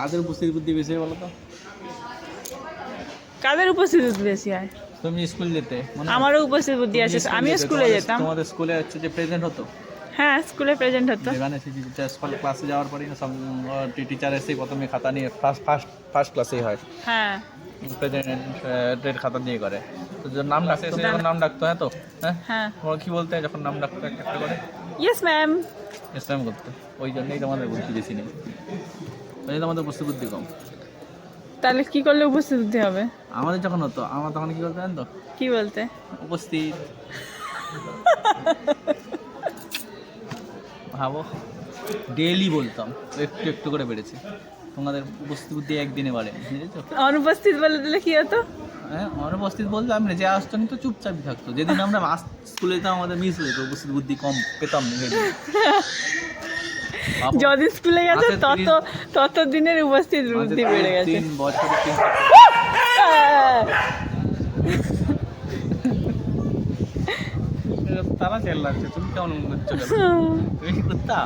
কাদের উপস্থিতি বুদ্ধি বেশি হয় বলো তো কাদের উপস্থিতি বেশি হয়? তুমি স্কুল যেতে মনে আমারও উপস্থিত বুদ্ধি আছে। আমিও স্কুলে যেতাম। তোমাদের স্কুলে হচ্ছে যে প্রেজেন্ট হতো? হ্যাঁ স্কুলে প্রেজেন্ট হতো। যেখানে স্কুল ক্লাসে যাওয়ার পরেই না সব টিচার এসেই প্রথমে খাতা নিয়ে ফার্স্ট ফার্স্ট ফার্স্ট ক্লাসেই হয়। হ্যাঁ। প্রেজেন্টের খাতা দিয়ে করে। তো নাম ডাকতো যখন নাম ডাকতো হ্যাঁ তো? হ্যাঁ? হ্যাঁ। তোমার কি বলতে যখন নাম ডাকতো একটা করে? ইয়েস ম্যাম ইসলাম করতো ওই জন্যই তোমাদের বুদ্ধি বেশি নেই। জন্য আমাদের উপস্থিত বুদ্ধি কম। তাহলে কি করলে উপস্থিত বুদ্ধি হবে? আমাদের যখন হতো আমরা তখন কি জানো তো? কি বলতে? উপস্থিত। ভাবো ডেলি বলতাম একটু একটু করে বেড়েছে। তোমাদের উপস্থিত বুদ্ধি একদিনে বাড়ে বুঝেছ? অনুপস্থিত বলে দিলে কি হতো? হ্যাঁ অনুপস্থিত বলতাম না যে আসতো না তো চুপচাপই থাকতো। যেদিন আমরা স্কুলে যেতাম আমাদের মিস হতো উপস্থিত বুদ্ধি কম পেতাম যদি স্কুলে গেছে তত তত দিনের উপস্থিত বুদ্ধি বেড়ে গেছে তারা চেল্লাচ্ছে তুমি কেমন মনে হচ্ছে তুমি কি কুত্তা?